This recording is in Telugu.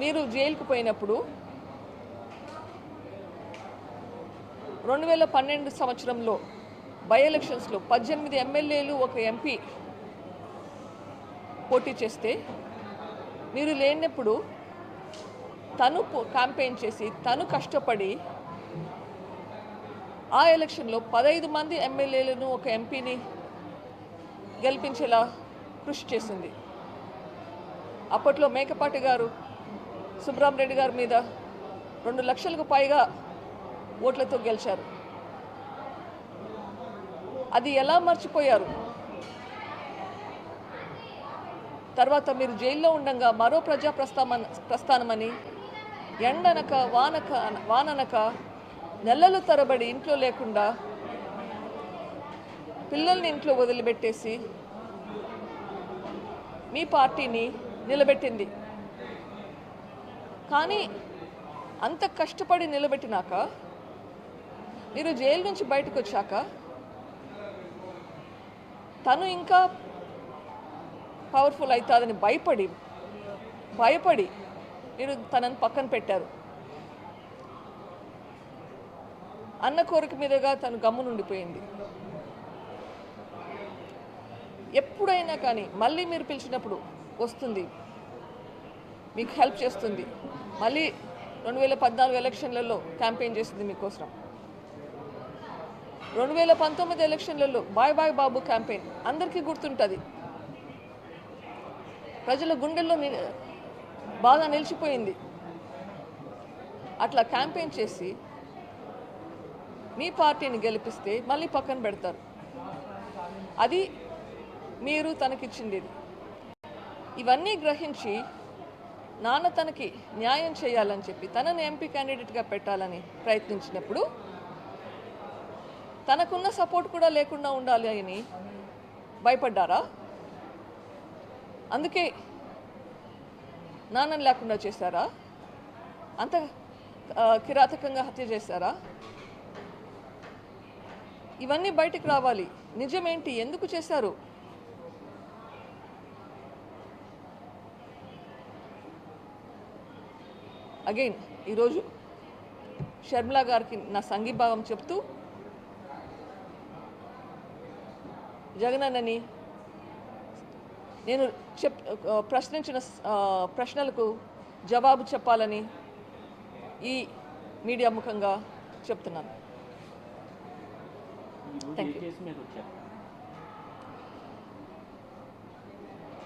మీరు జైలుకు పోయినప్పుడు రెండు వేల పన్నెండు సంవత్సరంలో బై ఎలక్షన్స్లో పద్దెనిమిది ఎమ్మెల్యేలు ఒక ఎంపీ పోటీ చేస్తే మీరు లేనప్పుడు తను క్యాంపెయిన్ చేసి తను కష్టపడి ఆ ఎలక్షన్లో పదహైదు మంది ఎమ్మెల్యేలను ఒక ఎంపీని గెలిపించేలా కృషి చేసింది. అప్పట్లో మేకపాటి గారు సుబ్రహ్మరెడ్డి గారి మీద రెండు లక్షలకు పైగా ఓట్లతో గెలిచారు. అది ఎలా మర్చిపోయారు? తర్వాత మీరు జైల్లో ఉండగా మరో ప్రజా ప్రస్థాన ప్రస్థానమని ఎండనక వానక వాననక నెలలు తరబడి ఇంట్లో లేకుండా పిల్లల్ని ఇంట్లో వదిలిపెట్టేసి మీ పార్టీని నిలబెట్టింది. కానీ అంత కష్టపడి నిలబెట్టినాక మీరు జైలు నుంచి బయటకు వచ్చాక తను ఇంకా పవర్ఫుల్ అవుతుందని భయపడి భయపడి మీరు తనని పక్కన పెట్టారు. అన్న కోరిక మీదుగా తను గమ్మునుండిపోయింది ఎప్పుడైనా కానీ మళ్ళీ మీరు పిలిచినప్పుడు వస్తుంది మీకు హెల్ప్ చేస్తుంది. మళ్ళీ రెండు వేల పద్నాలుగు ఎలక్షన్లలో క్యాంపెయిన్ చేసింది మీకోసం. రెండు వేల పంతొమ్మిది ఎలక్షన్లలో బాయ్ బాయ్ బాబు క్యాంపెయిన్ అందరికీ గుర్తుంటుంది. ప్రజల గుండెల్లో ని- బాగా నిలిచిపోయింది. అట్లా క్యాంపెయిన్ చేసి మీ పార్టీని గెలిపిస్తే మళ్ళీ పక్కన పెడతారు. అది మీరు తనకిచ్చింది ఇవన్నీ గ్రహించి నాన్న తనకి న్యాయం చేయాలని చెప్పి తనని ఎంపీ క్యాండిడేట్గా పెట్టాలని ప్రయత్నించినప్పుడు తనకున్న సపోర్ట్ కూడా లేకుండా ఉండాలి అని భయపడ్డారా? అందుకే నాన్నని లేకుండా చేశారా? అంత కిరాతకంగా హత్య చేశారా? ఇవన్నీ బయటికి రావాలి. నిజమేంటి? ఎందుకు చేశారు? అగైన్ ఈరోజు షర్మిలా గారికి నా సంఘీభావం చెప్తూ జగనన్నని నేను చెప్ ప్రశ్నించిన ప్రశ్నలకు జవాబు చెప్పాలని ఈ మీడియా ముఖంగా చెప్తున్నాను. ఈ రోజు